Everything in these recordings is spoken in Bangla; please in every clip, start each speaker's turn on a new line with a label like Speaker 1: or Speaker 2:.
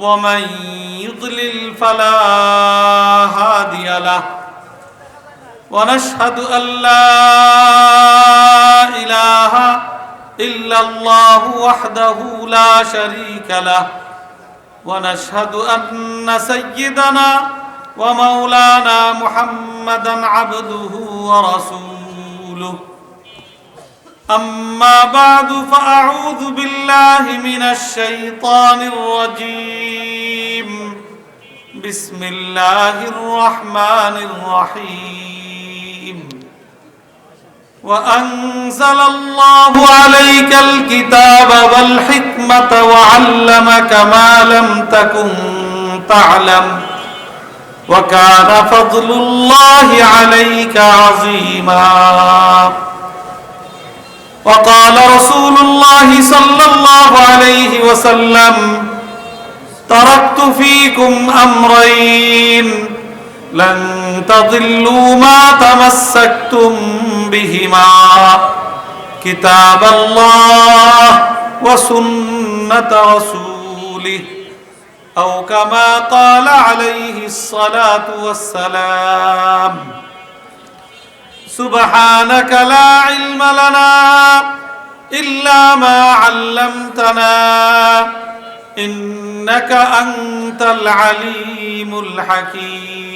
Speaker 1: ومن يضلل فلا هادي له ونشهد ان لا اله الا الله وحده لا شريك له ونشهد ان سيدنا ومولانا محمدا عبده ورسوله أما بعد فأعوذ بالله من الشيطان الرجيم بسم الله الرحمن الرحيم وأنزل الله عليك الكتاب والحكمة وعلمك ما لم تكن تعلم وكان فضل الله عليك عظيما وقال رسول الله صلى الله عليه وسلم تركت فيكم أمرين لن تضلوا ما تمسكتم بهما كتاب الله وسنة رسوله. أو كما قال عليه الصلاة والسلام سبحانك لا علم لنا إلا ما علمتنا إنك أنت العليم الحكيم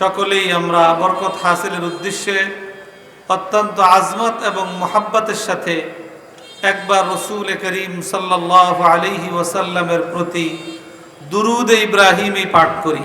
Speaker 1: সকলেই আমরা বরকত হাসিলের উদ্দেশ্যে অত্যন্ত আজমত এবং মোহাব্বতের সাথে একবার রসুল করিম সাল্লাহ আলিহি ওসাল্লামের প্রতি দুরুদ ইব্রাহিমই পাঠ করি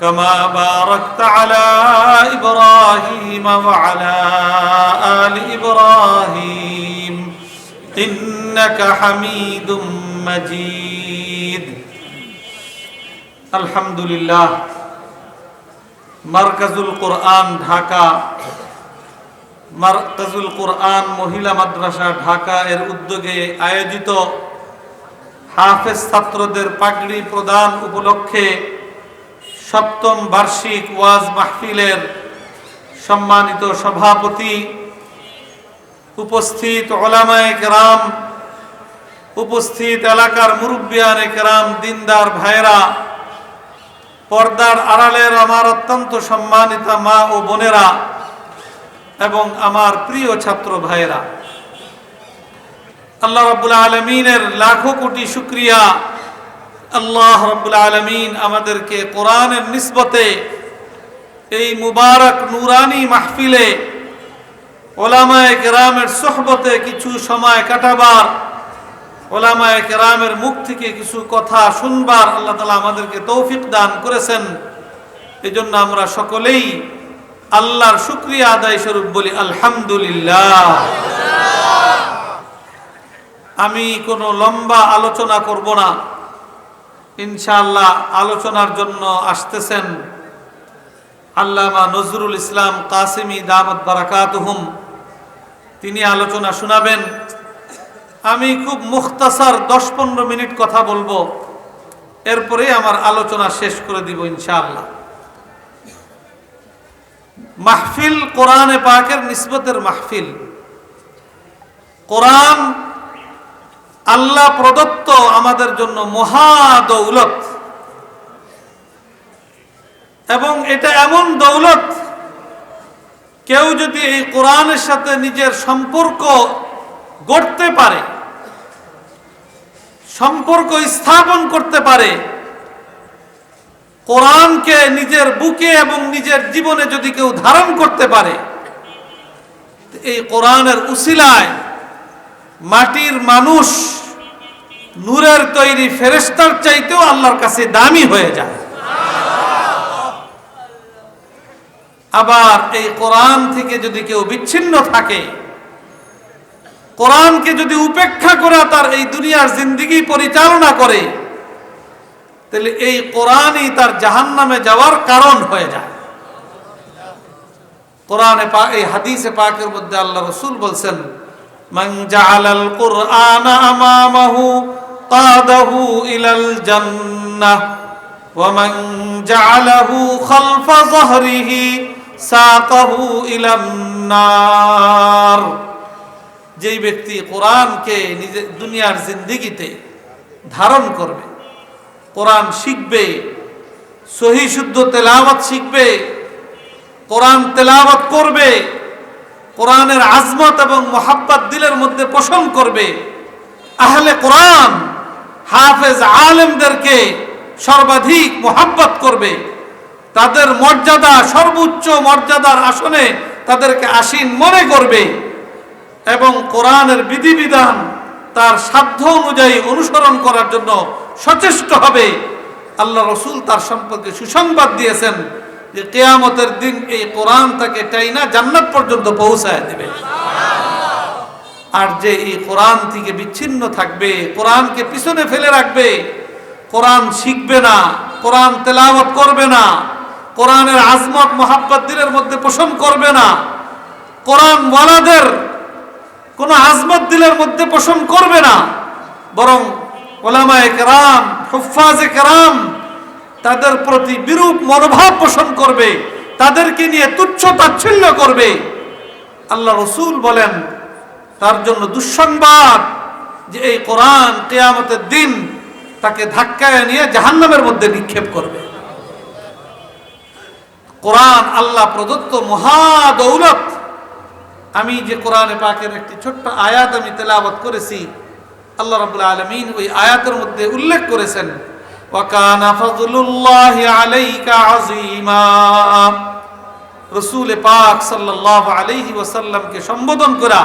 Speaker 1: كما باركت على إبراهيم وعلى آل إبراهيم إنك حميد مجيد الحمد لله মার্কাজুল কোরআন ঢাকা মার্কাজুল কোরআন মহিলা মাদ্রাসা ঢাকা এর উদ্যোগে আয়োজিত হাফেজ ছাত্রদের পাগড়ি প্রদান উপলক্ষে সপ্তম বার্ষিক ওয়াজ মাহফিলের সম্মানিত সভাপতি উপস্থিত ওলামায় কেরাম, উপস্থিত এলাকার মুরব্বিয়ান কেরাম, দিনদার ভাইরা পর্দার আড়ালের আমার অত্যন্ত সম্মানিতা মা ও বোনেরা এবং আমার প্রিয় ছাত্র ভাইরা আল্লাহ রাবুল আলমিনের লাখো কোটি শুক্রিয়া আল্লাহ রব্বুল আলমিন আমাদেরকে কোরআনের নিসবতে এই মুবারক নুরানি মাহফিলে ওলামায় কেরামের সোহবতে কিছু সময় কাটাবার, ওলামায় কেরামের মুখ থেকে কিছু কথা শুনবার আল্লাহ তালা আমাদেরকে তৌফিক দান করেছেন। এই জন্য আমরা সকলেই আল্লাহর শুক্রিয়া আদায় স্বরূপ বলি, আলহামদুলিল্লাহ। আমি কোনো লম্বা আলোচনা করব না। ইনশাআল্লাহ আলোচনার জন্য আসতেছেন আল্লামা নজরুল ইসলাম কাসিমি দামত বারাকাতহুম। তিনি আলোচনা শোনাবেন। আমি খুব মুখতাসার দশ পনেরো মিনিট কথা বলব। এরপরে আমার আলোচনা শেষ করে দিব ইনশাআল্লাহ। মাহফিল কোরআনে পাকের নিসবতের মাহফিল। কোরআন আল্লাহ প্রদত্ত আমাদের জন্য মহা দৌলত এবং এটা এমন দৌলত, কেউ যদি এই কোরআনের সাথে নিজের সম্পর্ক গড়তে পারে, সম্পর্ক স্থাপন করতে পারে, কোরআনকে নিজের বুকে এবং নিজের জীবনে যদি কেউ ধারণ করতে পারে, এই কোরআনের উসিলায় মাটির মানুষ নূরের তৈরি ফেরেস্তার চাইতেও আল্লাহর কাছে দামি হয়ে যায়। আবার এই কোরআন থেকে যদি কেউ বিচ্ছিন্ন থাকে, কোরআনকে যদি উপেক্ষা করে তার এই দুনিয়ার জিন্দিগি পরিচালনা করে, তাহলে এই কোরআনই তার জাহান নামে যাওয়ার কারণ হয়ে যায়। কোরআনে পা এই হাদিসে পাকের মধ্যে আল্লাহ রসুল বলছেন জাআলাল কুরআন ইলাল জান্নাহ, ওয়া মান জাআলাহু খালফা যাহরিহি সাকাহু ইলান নার। যেই ব্যক্তি কোরআনকে নিজের দুনিয়ার জিন্দিগিতে ধারণ করবে, কোরআন শিখবে, সহি শুদ্ধ তেলাওয়াত শিখবে, কোরআন তেলাওয়াত করবে, কোরআনের আজমত এবং মোহাব্বত দিলের মধ্যে পোষণ করবে, আহলে কোরআন হাফেজ আলেমদেরকে সর্বাধিক মোহাব্বত করবে। তাদের মর্যাদা, সর্বোচ্চ মর্যাদার আসনে তাদেরকে আসীন মনে করবে এবং কোরআনের বিধিবিধান তার সাধ্য অনুযায়ী অনুসরণ করার জন্য সচেষ্ট হবে। আল্লাহ রসুল তার সম্পর্কে সুসংবাদ দিয়েছেন যে কেয়ামতের দিন এই কোরআন তাকে টাইনা জান্নাত পর্যন্ত পৌঁছায় দেবে। আর যে এই কোরআন থেকে বিচ্ছিন্ন থাকবে, কোরআনকে পিছনে ফেলে রাখবে, কোরআন শিখবে না, কোরআন তেলাওয়াত করবে না, কোরআনের আজমত, মোহাব্বত দিলের মধ্যে পোষণ করবে না, কোরআন ওয়ালাদের কোন আজমত দিলের মধ্যে পোষণ করবে না, বরং ওলামায়ে কেরাম হুফাজে কেরাম তাদের প্রতি বিরূপ মনোভাব পোষণ করবে, তাদেরকে নিয়ে তুচ্ছ তাচ্ছিল্য করবে। আল্লাহ রসুল বলেন তার জন্য দুঃসংবাদ যে এই কোরআন কেয়ামতের দিন তাকে ধাক্কায় নিয়ে জাহান্নামের মধ্যে নিক্ষেপ করবে। কোরআন আল্লাহ প্রদত্ত মহা দৌলত। আমি যে কোরআনে পাকের একটি ছোট্ট আয়াত আমি তেলাওয়াত করেছি, আল্লাহ রাব্বুল আলামিন ওই আয়াতের মধ্যে উল্লেখ করেছেন রাসূল পাক সাল্লাল্লাহু আলাইহি ওয়াসাল্লামকে সম্বোধন করা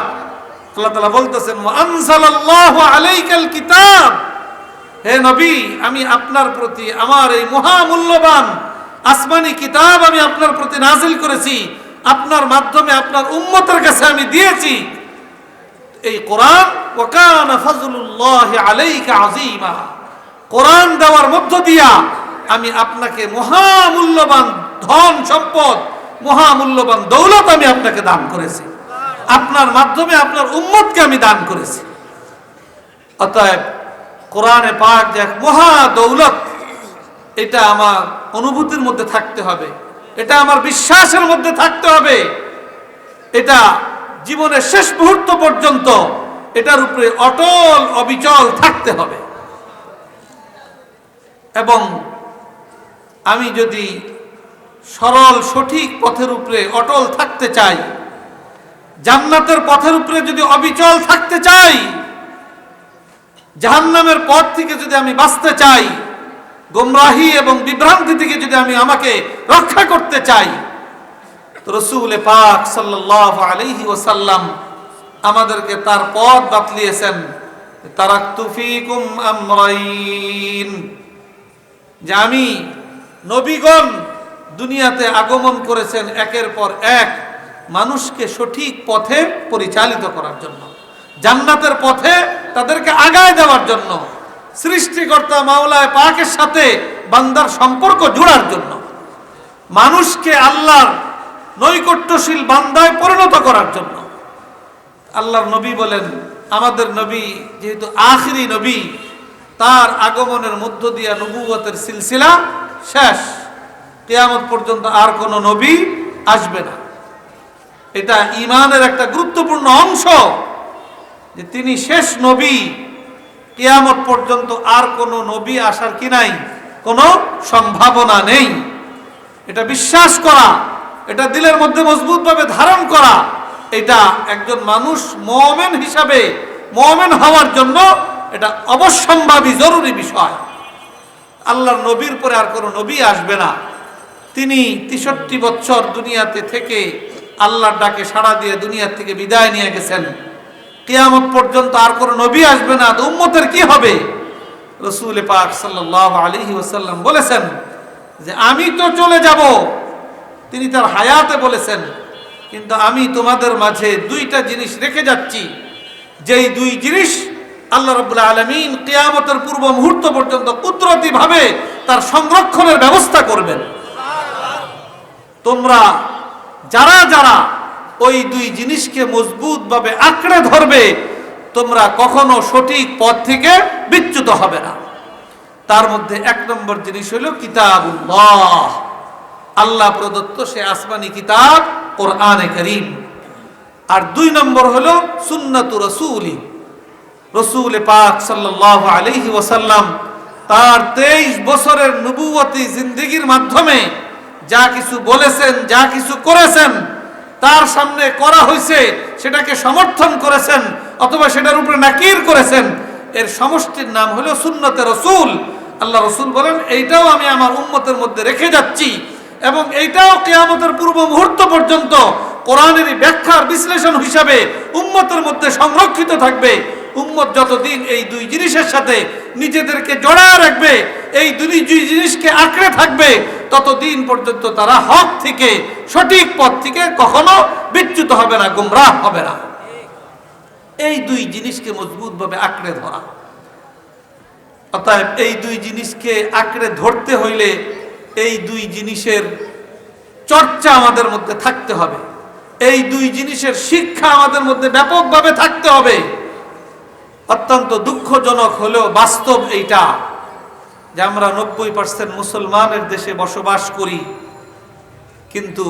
Speaker 1: আল্লাহ তাআলা বলতেছেন আলাইকাল কিতাব। হে নবী, আমি আপনার প্রতি আমার এই মহামূল্যবান আসমানি কিতাব আমি আপনার প্রতি নাজিল করেছি। আপনার মাধ্যমে আপনার উম্মতের কাছে আমি দিয়েছি। এই কোরআন ওয়াকানা ফাজলুল্লাহি আলাইকা আযীমা। কোরআন দেওয়ার মধ্য দিয়া আমি আপনাকে মহামূল্যবান ধন সম্পদ, মহামূল্যবান দৌলত আমি আপনাকে দান করেছি। আপনার মাধ্যমে আপনার উম্মতকে আমি দান করেছি। অতএব কোরআনে পাক যে এক মহা দৌলত, এটা আমার অনুভূতির মধ্যে থাকতে হবে। এটা আমার বিশ্বাসের মধ্যে থাকতে হবে। এটা জীবনের শেষ মুহূর্ত পর্যন্ত এটার উপরে অটল, অবিচল থাকতে হবে। এবং আমি যদি সরল, সঠিক পথের উপরে অটল থাকতে চাই জান্নাতের পথের উপরে যদি অবিচল থাকতে চাই, জাহান্নামের পথ থেকে যদি আমি বাঁচতে চাই, গোমরাহি এবং বিভ্রান্তি থেকে যদি আমি আমাকে রক্ষা করতে চাই রসুল পাক সাল্লাহ আলহি ওসাল্লাম আমাদেরকে তার পথ বাতলিয়েছেন তারাক্তুফিকুম আমরাইন, যে আমি নবীগণ দুনিয়াতে আগমন করেছেন একের পর এক। মানুষকে সঠিক পথে পরিচালিত করার জন্য, জান্নাতের পথে তাদেরকে আগায় দেওয়ার জন্য, সৃষ্টিকর্তা মাওলায় পাকের সাথে বান্দার সম্পর্ক জোড়ার জন্য, মানুষকে আল্লাহর নৈকট্যশীল বান্দায় পরিণত করার জন্য। আল্লাহর নবী বলেন, আমাদের নবী যেহেতু আখরি নবী, তার আগমনের মধ্য দিয়া নবুয়তের সিলসিলা শেষ। কেয়ামত পর্যন্ত আর কোনো নবী আসবে না। এটা ইমানের একটা গুরুত্বপূর্ণ অংশ যে তিনি শেষ নবী। কেয়ামত পর্যন্ত আর কোনো নবী আসার কি নাই, কোনো সম্ভাবনা নেই। এটা বিশ্বাস করা, এটা দিলের মধ্যে মজবুতভাবে ধারণ করা, এটা একজন মানুষ মমেন হিসাবে, মমেন হওয়ার জন্য এটা অবশ্যম্ভাবী, জরুরি বিষয়। আল্লাহর নবীর পরে আর কোনো নবী আসবে না। তিনি তেষট্টি বছর দুনিয়াতে থেকে আল্লাহর ডাকে সাড়া দিয়ে দুনিয়ার থেকে বিদায় নিয়ে গেছেন। কিয়ামত পর্যন্ত আর কোনো নবী আসবে না উম্মতের কি হবে? রসুল পাক সাল্লাহ আলী ওসাল্লাম বলেছেন যে, আমি তো চলে যাব। তিনি তার হায়াতে বলেছেন, কিন্তু আমি তোমাদের মাঝে দুইটা জিনিস রেখে যাচ্ছি। যেই দুই জিনিস আল্লাহ রবুল্লা আলমিন কেয়ামতের পূর্ব মুহূর্ত পর্যন্ত কুদরতি ভাবে তার সংরক্ষণের ব্যবস্থা করবেন। তোমরা যারা যারা ওই দুই জিনিসকে মজবুত ভাবে আঁকড়ে ধরবে, তোমরা কখনো সঠিক পথ থেকে বিচ্যুত হবে না। তার মধ্যে এক নম্বর জিনিস হলো কিতাবুল্লাহ। আল্লাহ প্রদত্ত সে আসমানি কিতাব কোরআনে করিম। আর দুই নম্বর হলো সুন্নাতু রসুলি। রসুল পাক সাল্লাহ আলহি ওসাল্লাম তার তেইশ বছরের নবুয়তী জিন্দিগির মাধ্যমে যা কিছু বলেছেন, যা কিছু করেছেন, তার সামনে করা হয়েছে, সেটাকে সমর্থন করেছেন, অথবা সেটার উপরে নাকির করেছেন, এর সমষ্টির নাম হলো সুন্নতে রসুল। আল্লাহ রসুল বলেন, এইটাও আমি আমার উম্মতের মধ্যে রেখে যাচ্ছি এবং এইটাও কেয়ামতের পূর্ব মুহূর্ত পর্যন্ত কোরআনের ব্যাখ্যার বিশ্লেষণ হিসাবে উম্মতের মধ্যে সংরক্ষিত থাকবে। উম্মত যতদিন এই দুই জিনিসের সাথে নিজেদেরকে জড়ায় রাখবে, এই দুই জিনিসকে আঁকড়ে থাকবে ততদিন পর্যন্ত তারা হক থেকে, সঠিক পথ থেকে কখনো বিচ্যুত হবে না, গুমরাহ হবে না। এই দুই জিনিসকে মজবুতভাবে আঁকড়ে ধরা। অতএব এই দুই জিনিসকে আঁকড়ে ধরতে হইলে এই দুই জিনিসের চর্চা আমাদের মধ্যে থাকতে হবে। এই দুই জিনিসের শিক্ষা আমাদের মধ্যে ব্যাপকভাবে থাকতে হবে। অত্যন্ত দুঃখজনক হলেও বাস্তব এইটা। যে আমরা নব্বই পার্সেন্ট মুসলমানের দেশে বসবাস করি, কিন্তু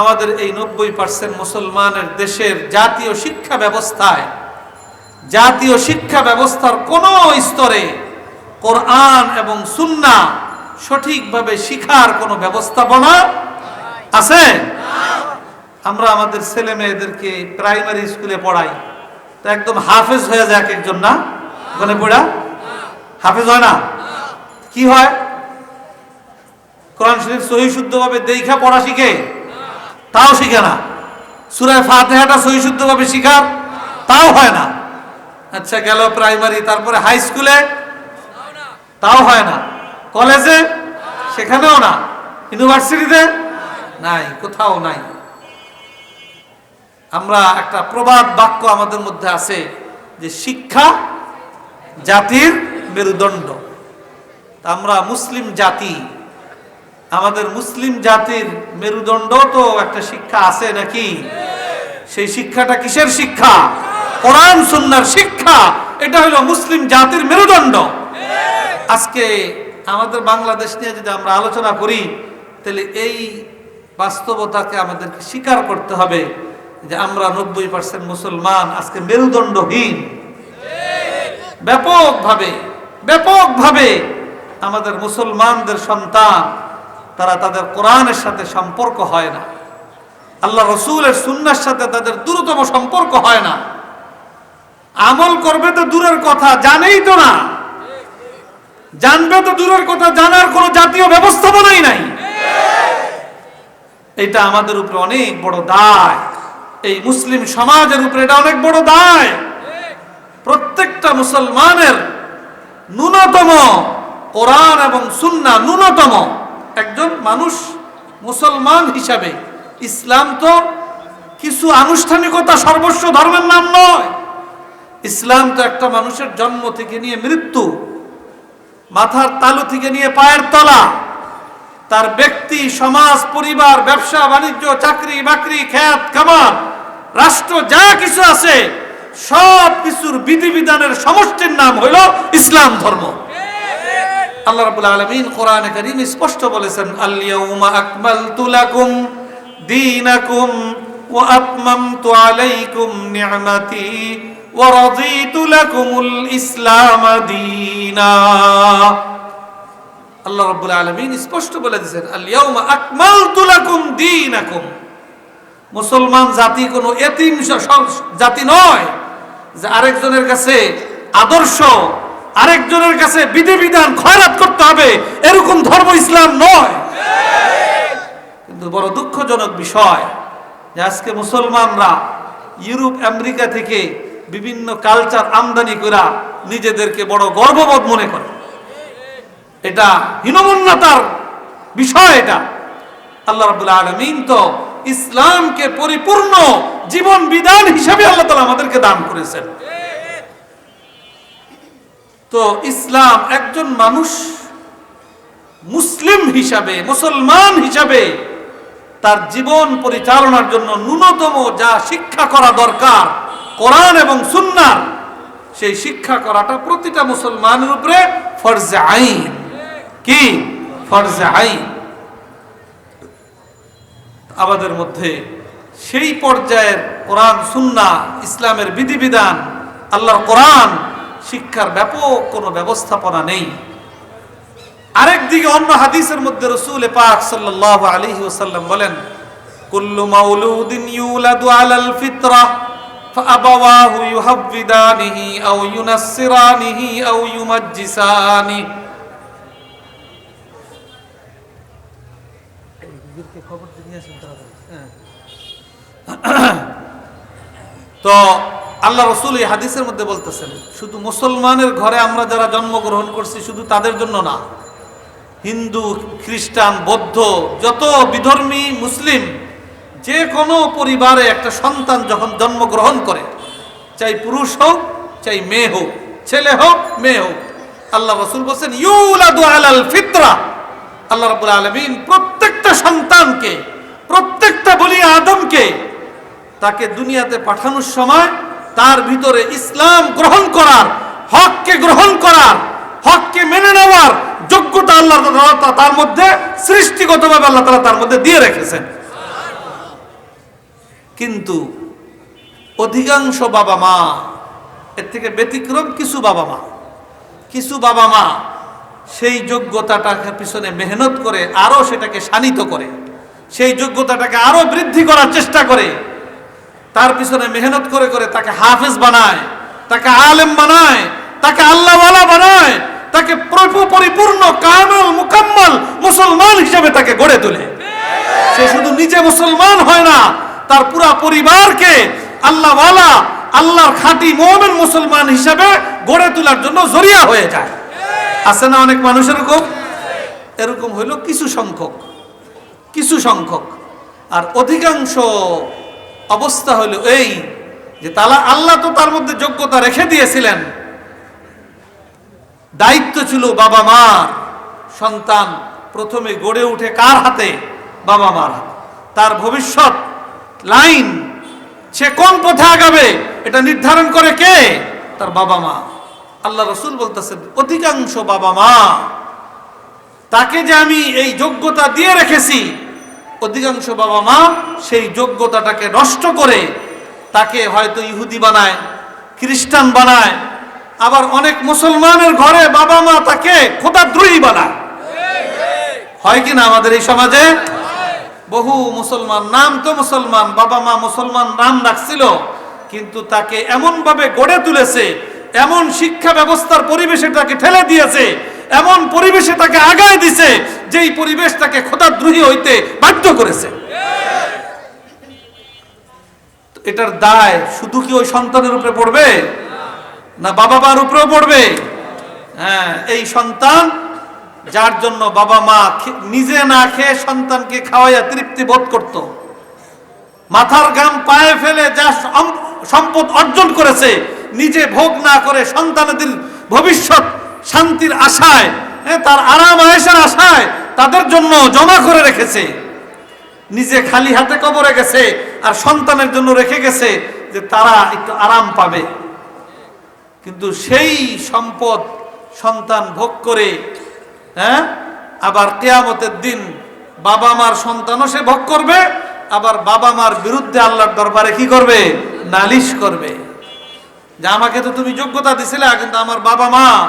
Speaker 1: আমাদের এই নব্বই পার্সেন্ট মুসলমানের দেশের জাতীয় শিক্ষা ব্যবস্থায়, জাতীয় শিক্ষা ব্যবস্থার কোনো স্তরে কোরআন এবং সুন্না সঠিকভাবে শিখার কোনো ব্যবস্থাপনা আছে? আমরা আমাদের ছেলে মেয়েদেরকে প্রাইমারি স্কুলে পড়াই। তো একদম হাফেজ হয়ে যায় এক একজন না? ওখানে পড়া? হাফেজ হয় না? কি হয়? কোরআন শরীফ সহি শুদ্ধভাবে দেখা পড়া শিখে? তাও শিখে না। সুরায় ফাতেহাটা সহি শুদ্ধভাবে শিখার? তাও হয় না। আচ্ছা গেল প্রাইমারি তারপরে হাই স্কুলে তাও হয় না। কলেজে? সেখানেও না। ইউনিভার্সিটিতে নাই, কোথাও নাই। আমরা একটা প্রবাদ বাক্য আমাদের মধ্যে আছে যে শিক্ষা জাতির মেরুদণ্ড। আমরা মুসলিম জাতি। আমাদের মুসলিম জাতির মেরুদণ্ড তো একটা শিক্ষা আছে নাকি? সেই শিক্ষাটা কিসের শিক্ষা? কোরআন, সুন্নার শিক্ষা। এটা হলো মুসলিম জাতির মেরুদণ্ড। আজকে আমাদের বাংলাদেশ নিয়ে যদি আমরা আলোচনা করি, তাহলে এই বাস্তবতাকে আমাদেরকে স্বীকার করতে হবে যে আমরা নব্বই পার্সেন্ট মুসলমান, আজকে মেরুদণ্ডহীন। ব্যাপকভাবে ব্যাপকভাবে আমাদের মুসলমানদের সন্তান, তারা তাদের কোরআনের সাথে সম্পর্ক হয় না। আল্লাহ রসুলের সুন্নার সাথে তাদের দূরতম সম্পর্ক হয় না। আমল করবে তো দূরের কথা, জানেই তো না। জানবে তো দূরের কথা, জানার কোনো জাতীয় ব্যবস্থাপনাই নাই। এটা আমাদের উপরে অনেক বড় দায়। এই মুসলিম সমাজের উপরে এটা অনেক বড় দায়। প্রত্যেকটা মুসলমানের ন্যূনতম কোরআন এবং সুন্না ন্যূনতম। একজন মানুষ মুসলমান হিসাবে ইসলাম তো কিছু আনুষ্ঠানিকতা সর্বস্ব ধর্মের নাম নয়। ইসলাম তো একটা মানুষের জন্ম থেকে নিয়ে মৃত্যু, মাথার তালু থেকে নিয়ে পায়ের তলা, তার ব্যক্তি, সমাজ, পরিবার, ব্যবসা, বাণিজ্য, চাকরি, বাকরি, খ্যাত খামার রাষ্ট্র, যা কিছু আছে সব কিছুর বিধিবিধানের সমষ্টির নাম হইল ইসলাম ধর্ম। আল্লাহ রাব্বুল আলামিন কোরআনে কারীম স্পষ্ট বলেছেন আল ইয়াউমা আকমালতু লাকুম দীনাকুম ওয়া আতমামতু আলাইকুম নি'মাতি ওয়া রাদিতু লাকুমুল ইসলাম দীনা। আল্লাহ রাব্বুল আলামিন স্পষ্ট বলে দিয়েছেন আল ইয়াউমা আকমালতু লাকুম দীনাকুম। মুসলমান জাতি কোনো এতিম জাতি নয় যে আরেকজনের কাছে আদর্শ আরেকজনের কাছে বিধি বিধান খয়রাত করতে হবে, এরকম ধর্ম ইসলাম নয়। কিন্তু বড় দুঃখজনক বিষয় যে আজকে মুসলমানরা ইউরোপ, আমেরিকা থেকে বিভিন্ন কালচার আমদানি করা নিজেদেরকে বড় গর্ববোধ মনে করে। এটা হীনমন্যতার বিষয় এটা। আল্লাহ রাব্বুল আলামিন তো ইসলামকে পরিপূর্ণ জীবন বিধান হিসেবে আল্লাহ তাআলা আমাদেরকে দান করেছেন। তো ইসলাম একজন মানুষ মুসলিম হিসাবে, মুসলমান হিসাবে তার জীবন পরিচালনার জন্য ন্যূনতম যা শিক্ষা করা দরকার, কোরআন এবং সুন্নার সেই শিক্ষা করাটা প্রতিটা মুসলমানের উপরে ফরজে আইন। কি? ফরজে আইন। আমাদের মধ্যে সেই পর্যায়ের কোরআন সুন্না ইসলামের বিধিবিধান, আল্লাহর কোরআন শিক্ষার ব্যাপক কোনো ব্যবস্থাপনা নেই আরেক দিকে অন্য হাদিসের মধ্যে রসুল পাক সাল্লাল্লাহু আলাইহি ওয়াসাল্লাম বলেন কুল্লু মাউলুদিন ইউলাদু আলাল ফিতরা فأبواه يهودانه أو ينصرانه أو يمجسانه তো আল্লাহ রসুল এই হাদিসের মধ্যে বলতেছেন, শুধু মুসলমানের ঘরে আমরা যারা জন্মগ্রহণ করছি, শুধু তাদের জন্য না। হিন্দু, খ্রিস্টান, বৌদ্ধ, যত বিধর্মী, মুসলিম, যে কোনো পরিবারে একটা সন্তান যখন জন্মগ্রহণ করে, চাই পুরুষ হোক, চাই মেয়ে হোক, ছেলে হোক, মেয়ে হোক, আল্লাহ রসুল বলছেন, ইউলাদু আলাল ফিতরা। আল্লাহ রাব্বুল আলামিন প্রত্যেকটা সন্তানকে, প্রত্যেকটা বলি আদমকে তাকে দুনিয়াতে পাঠানোর সময় তার ভিতরে ইসলাম গ্রহণ করার, হককে গ্রহণ করার, হককে মেনে নেওয়ার যোগ্যতা আল্লাহ তার মধ্যে, সৃষ্টিগতভাবে আল্লাহ তাআলা তার মধ্যে দিয়ে রেখেছেন। কিন্তু অধিকাংশ বাবা মা, এর থেকে ব্যতিক্রম কিছু বাবা মা, কিছু বাবা মা সেই যোগ্যতাটাকে পিছনে মেহনত করে আরও সেটাকে শানিত করে, সেই যোগ্যতাটাকে আরও বৃদ্ধি করার চেষ্টা করে তার পিছনে মেহনত করে করে তাকে হাফেজ বানায়, তাকে আলেম বানায়, তাকে আল্লাহওয়ালা বানায়, তাকে পরিপূর্ণ, কামল, মুকাম্মল মুসলমান হিসেবে তাকে গড়ে তোলে। সে শুধু নিজে মুসলমান হয় না, তার পুরা পরিবারকে আল্লাহওয়ালা, আল্লাহর খাঁটি মোমেন মুসলমান হিসেবে গড়ে তোলার জন্য জরিয়া হয়ে যায়। আছে না অনেক মানুষ এরকম? এরকম হইল কিছু সংখ্যক কিছু সংখ্যক। আর অধিকাংশ অবস্থা হলো এই যে তালা আল্লাহ তো তার মধ্যে যোগ্যতা রেখে দিয়েছিলেন। দায়িত্ব ছিল বাবা মার, সন্তান প্রথমে গড়ে উঠে কার হাতে? বাবা মার হাতে। তার ভবিষ্যৎ লাইন সে কোন পথে আগাবে এটা নির্ধারণ করে কে? তার বাবা মা। আল্লাহ রসুল বলতেছেন, অধিকাংশ বাবা মা, তাকে যে আমি এই যোগ্যতা দিয়ে রেখেছি অধিকাংশ বাবা মা সেই যোগ্যতাটাকে নষ্ট করে তাকে হয়তো ইহুদি বানায়, খ্রিস্টান বানায়, আবার অনেক মুসলমানের ঘরে বাবা মা তাকে খোদাদ্রোহী বানায়। হয় কি না আমাদের এই সমাজে? বহু মুসলমান নাম তো মুসলমান, বাবা মা মুসলমান নাম রাখছিল, কিন্তু তাকে এমন ভাবে গড়ে তুলেছে, এমন শিক্ষা ব্যবস্থার পরিবেশে তাকে ঠেলে দিয়েছে এমন পরিবেশে তাকে আগায় দিছে, যেই পরিবেশ তাকে খোদাদ্রোহী হইতে বাধ্য করেছে। এটার দায় শুধু কি ওই সন্তানের উপরে পড়বে? না বাবা মার উপরেও পড়বে? হ্যাঁ এই সন্তান যার জন্য বাবা মা নিজে না খেয়ে সন্তানকে খাওয়াইয়া তৃপ্তি বোধ করত। মাথার গাম পায়ে ফেলে যা সম্পদ অর্জন করেছে, নিজে ভোগ না করে সন্তানদের ভবিষ্যৎ শান্তির আশায় হ্যাঁ, তার আরাম আয়েসের আশায় তাদের জন্য জমা করে রেখেছে। নিজে খালি হাতে কবরে গেছে আর সন্তানের জন্য রেখে গেছে যে তারা একটু আরাম পাবে। কিন্তু সেই সম্পদ সন্তান ভোগ করে হ্যাঁ আবার কেয়ামতের দিন বাবা মার সন্তানও সে ভোগ করবে আবার বাবা মার বিরুদ্ধে আল্লাহর দরবারে কি করবে? নালিশ করবে। যে আমাকে তো তুমি যোগ্যতা দিছিলে কিন্তু আমার বাবা মা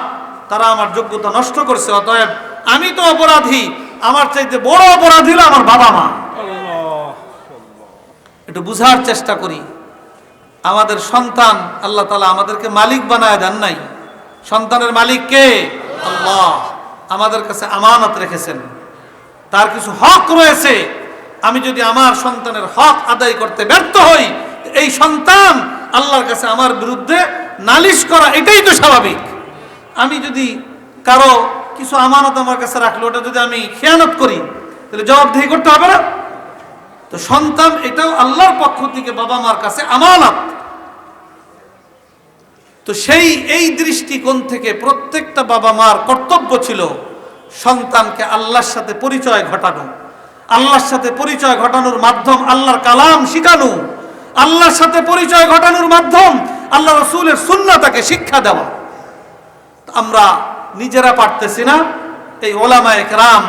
Speaker 1: তারা আমার যোগ্যতা নষ্ট করছে, অতএব আমি তো অপরাধী। আমার চাইতে বড় অপরাধী হলো আমার বাবা মা। একটু বুঝার চেষ্টা করি। আমাদের সন্তান আল্লাহ তালা আমাদেরকে মালিক বানায় দেন নাই। সন্তানের মালিক কে? আল্লাহ। আমাদের কাছে আমানত রেখেছেন। তার কিছু হক রয়েছে। আমি যদি আমার সন্তানের হক আদায় করতে ব্যর্থ হই, এই সন্তান আল্লাহর কাছে আমার বিরুদ্ধে নালিশ করা এটাই তো স্বাভাবিক। আমি যদি কারও কিছু আমানত আমার কাছে রাখল, ওটা যদি আমি খেয়ানত করি, তাহলে জবাবদিহি করতে হবে না? তো সন্তান এটাও আল্লাহর পক্ষ থেকে বাবা মার কাছে আমানত। তো সেই, এই দৃষ্টিকোণ থেকে প্রত্যেকটা বাবা মার কর্তব্য ছিল সন্তানকে আল্লাহর সাথে পরিচয় ঘটানো। আল্লাহর সাথে পরিচয় ঘটানোর মাধ্যম আল্লাহর কালাম শিখানো। আল্লাহর সাথে পরিচয় ঘটানোর মাধ্যম আল্লাহ রসুলের সুন্নাতাকে শিক্ষা দেওয়া। আমরা নিজেরা পারতেছি না। এই ওলামা একরাম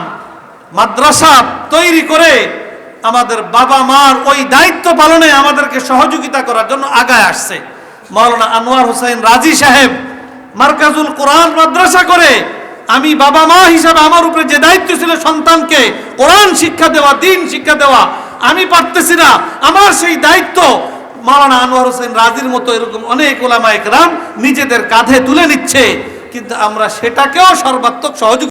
Speaker 1: মাদ্রাসা তৈরি করে আমাদের বাবা মার ওই দায়িত্ব পালনে আমাদেরকে সহযোগিতা করার জন্য আগায় আসছে। মাওলানা আনোয়ার হোসেন রাজি সাহেব মার্কাজুল কোরআন মাদ্রাসা করে আমি বাবা মা হিসাবে আমার উপরে যে দায়িত্ব ছিল সন্তানকে কোরআন শিক্ষা দেওয়া, দিন শিক্ষা দেওয়া, আমি পারতেছি না। আমার সেই দায়িত্ব মাওলানা আনোয়ার হোসেন রাজির মতো এরকম অনেক ওলামা একরাম নিজেদের কাঁধে তুলে নিচ্ছে। কিন্তু আমরা সেটাকেও সর্বাত্মক সহযোগিতা